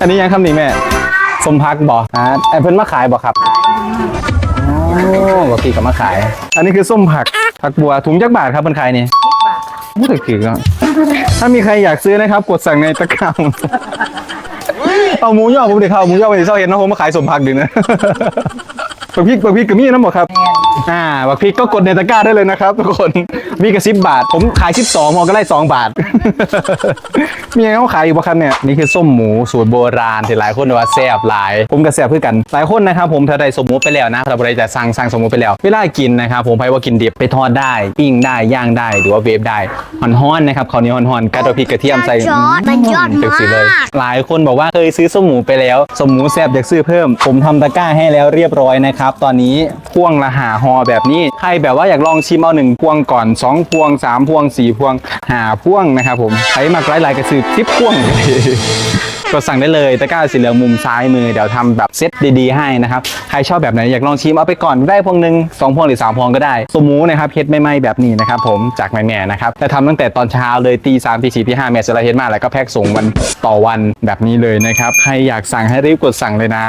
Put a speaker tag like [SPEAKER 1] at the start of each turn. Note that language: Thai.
[SPEAKER 1] อันนี้ยังคำนี้แม่สมพักบ่อ่าไอ้เพิ่นมาขายบ่ครับอ๋อบ่พี่ก็มาขาย อันนี้คือส้มผักผักบัวถุงจักบาทครับเพิ่นขายนี่พูดถึงก็ถ้ามีใครอยากซื้อนะครับ กดสั่งในตะกร้าเอาหมูย่อผมเดี๋ยวเขาเอาหมูย่อไปเศร้าเห็นนะผมมาขายสมพักดึงนะ บักพริกบักพริกกับมีน้ำบอกครับ อ่าบักพริกก็กดในตะกร้าได้เลยนะครับทุกคน มีกระซิบบาท ผมขายสิบสองมอก็ได้สองบาท มีอะไรเขาขายอยู่ปะครับเนี่ย นี่คือส้มหมูสูตรโบราณที่หลายคนว่าแซ่บหลาย ผมก็แซ่บเพื่อกัน หลายคนนะครับผมถ้าได้สมหมูไปแล้วนะถ้าเราจะสั่งสั่งสมหมูไปแล้ว เวลากินนะครับผมไปว่ากินดิบไปทอดได้ปิ้งได้ย่างได้หรือว่าเวฟได้ฮ้อนๆนะครับข้าวเหนียวฮ้อนๆกระดกพริกกระเทียมใส่
[SPEAKER 2] ยอดมันยอด
[SPEAKER 1] จังสิเลย
[SPEAKER 2] มาก
[SPEAKER 1] หลายคนบอกว่าเคยซื้อส้มหมูไปแล้วส้มหมูแซ่บอยากซื้อเพิ่ม ผมทำตะกร้าให้แล้วเรียบร้อยนะครับับ ตอนนี้พวงละหาหอแบบนี้ ใครแบบว่าอยากลองชิมเอาหนึ่งพวงก่อน2พวง3พวง4พวงหาพวงนะครับผมใครมากหลายๆกระสือทิปพวงก็สั่งได้เลยตะกร้าสีเหลืองมุมซ้ายมือเดี๋ยวทำแบบเซตดีๆให้นะครับ ใครชอบแบบไหนอยากลองชิมเอาไปก่อนได้พวงหนึ่งสองพวงหรือสามพวงก็ได้สมหมูนะครับเฮ็ดไม่ไหมแบบนี้นะครับผมจากแม่แม่นะครับแต่ทำตั้งแต่ตอนเช้าเลยตีสามตีสี่ตีห้าแม่จะละเฮ็ดมาแล้วก็แพ็กส่งวันต่อวันแบบนี้เลยนะครับ ใครอยากสั่งให้รีบกดสั่งเลยนะ